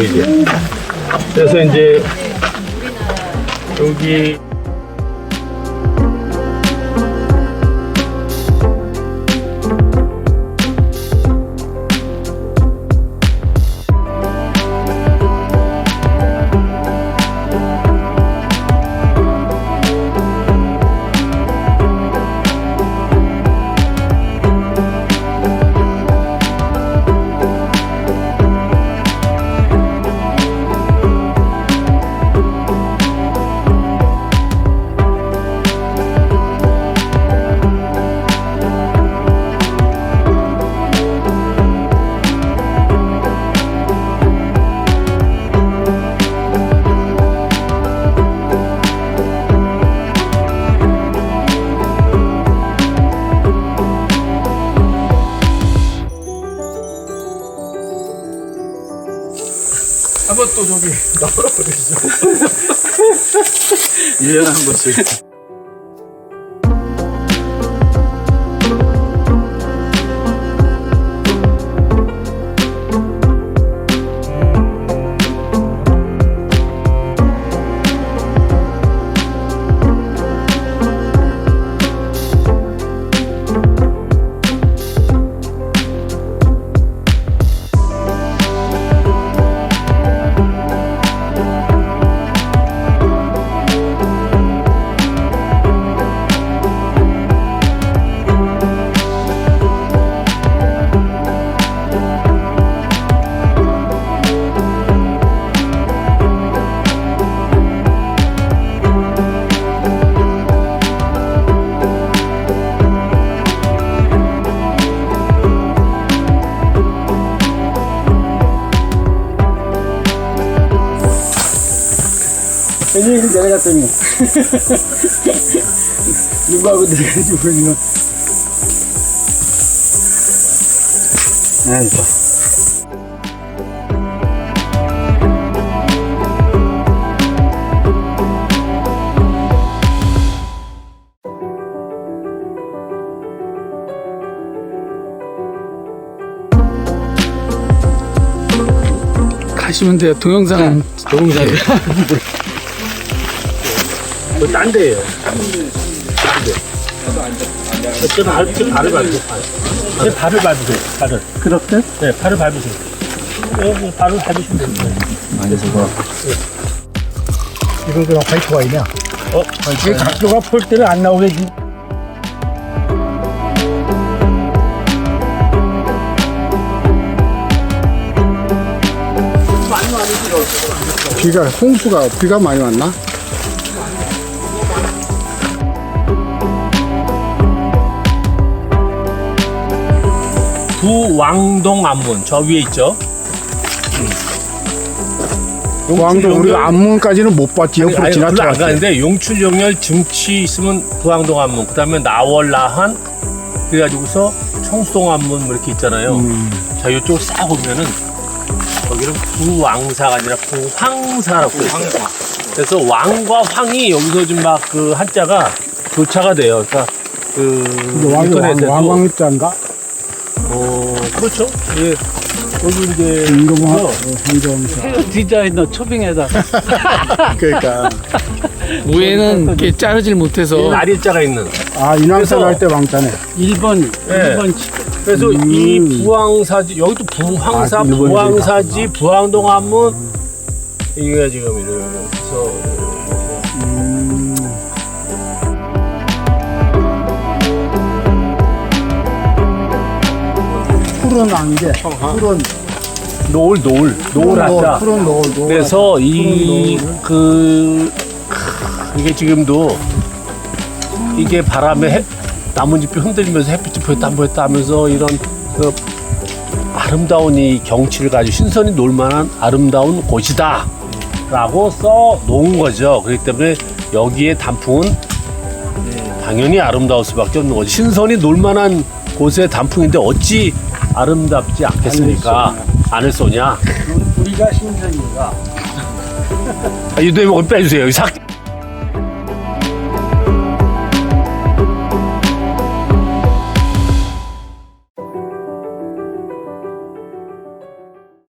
예. 그래서 이제 여기 한번 또 저기 나오라 그러시죠. 유연한 것이. 이리 내려갔더니. 누구하고 내려간지 모르지만 아이고. 가시면 돼요. 동영상 동영상 이. 딴 데예요. 딴 데. 저는 발, 저 발을 밟으세요. 발. 제 발을 밟으세요. 발을. 그렇게? 네, 발을 밟으세요. 네, 발을 밟으시면 됩니다. 이건 그냥 화이트 와인이야 어? 이게 각도가 폴대를 안 나오게 지- 비가 홍수가 비가 많이 왔나? 부왕동 안문 저 위에 있죠. 왕도 우리 용출 안문까지는 못 봤지 옆으로 아니, 별로 안 지나쳐갔지. 가는데 용출용열 증치 있으면 부항동 안문 그다음에 나월라한 그래가지고서 청수동 안문 뭐 이렇게 있잖아요. 음. 자 이쪽 싹 오면은 거기는 부왕사가 아니라 부황사라고 써요. 그래서 왕과 황이 여기서 좀 막 그 한자가 교차가 돼요. 그러니까 그 왕이 왕, 인터넷에도 왕왕자인가? 어 그렇죠. 예. 여기 이제 임금왕 어, 황정사. 헤어 디자이너 초빙에다 그러니까 위에는 이렇게 자르질 못해서 날일자가 있는. 아 인왕산 할 때 왕자네. 1번 네. 1번 그래서 음. 이 부황사지 여기도 부황사 아. 부황사지 부황동 한문 이게 지금 이래서 푸른 안개, 푸른 노을 노을 노을 하자. 푸른 노을, 노을. 그래서 이 푸른 그 이게 지금도 이게 바람에 해, 나뭇잎이 흔들리면서 햇빛이 보였다 안 보였다 하면서 이런 그 아름다운 이 경치를 가지고 신선히 놀만한 아름다운 곳이다 라고 써 놓은 거죠. 그렇기 때문에 여기에 단풍은 당연히 아름다울 수밖에 없는 거지. 신선히 놀만한 곳의 단풍인데 어찌 아름답지 않겠습니까? 안을 쏘냐? 우리가 신선이가 아, 유도해 먹을 빼주세요. 삭